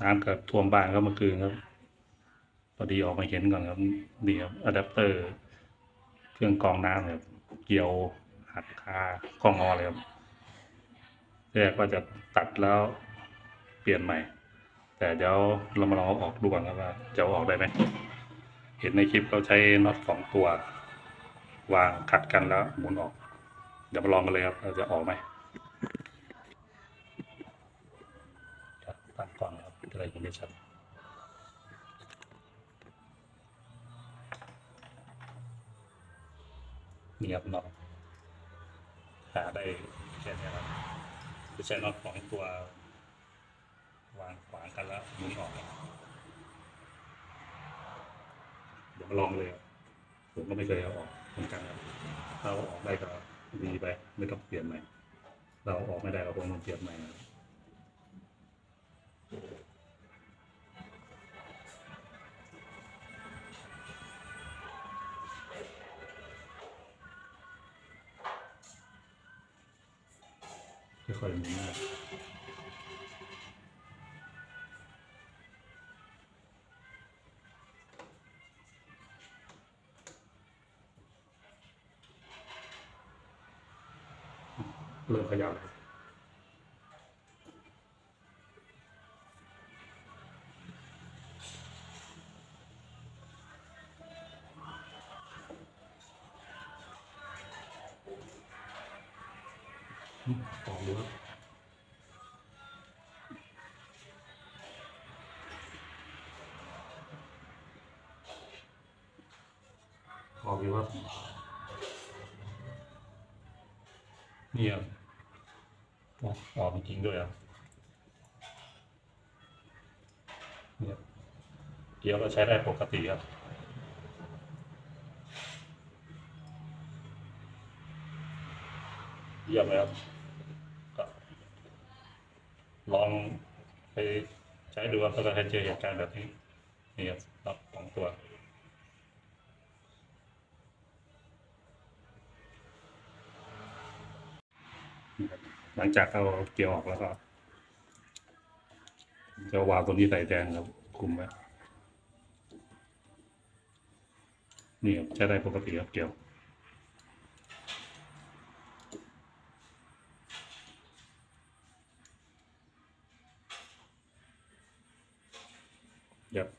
น้ำเกิดท่วมบ้านก็เมื่อคืนครับพอดีออกมาเห็นก่อนครับนี่ครับอะแดปเตอร์ เครื่องกรองน้ำครับเกี่ยวหักคาข้องอเลยครับแรกก็จะตัดแล้วเปลี่ยนใหม่ แต่เดี๋ยวเรามาลองเอาออกดูก่อนครับว่าจะออกได้ไหมเห็นในคลิปเขาใช้น็อตสองตัว วางขัดกันแล้วหมุนออก เดี๋ยวมาลองกันเลยครับว่าจะออกไหมตั้งกล้องครับ จะได้เห็นได้ชัดนี่ครับน็อตหาได้แค่นี้ครับจะใช้น็อตสองตัว วางขวางกันแล้วหมุนออกเดี๋ยวมาลองเลยผมก็ไม่เคยเอาออกเหมือนกันครับถ้าเอาออกได้ก็ดีไป ไม่ต้องเปลี่ยนใหม่ เราอาออกไม่ได้เราคงต้องเปลี่ยนใหม่ครับ ค่อยๆหมุนนะเริ่มขยับ บอืมออกดูครับออกอยู่ครับนี่ครับออกจริงด้วยอะเนี่ยเกียวเราใช้ได้ปกติครับ เยี่ยมเลยครับก็ลองไปใช้ดูครับถ้าเกิดเจอเหตุการณ์แบบนี้นี่ครับรับสองตัวหลังจากเอาเกียร์ออกแล้วก็จะวางตัวนี้ใส่แทนครับคุมไว้นี่ครับใช้ได้ปกติครับเกียว Yep.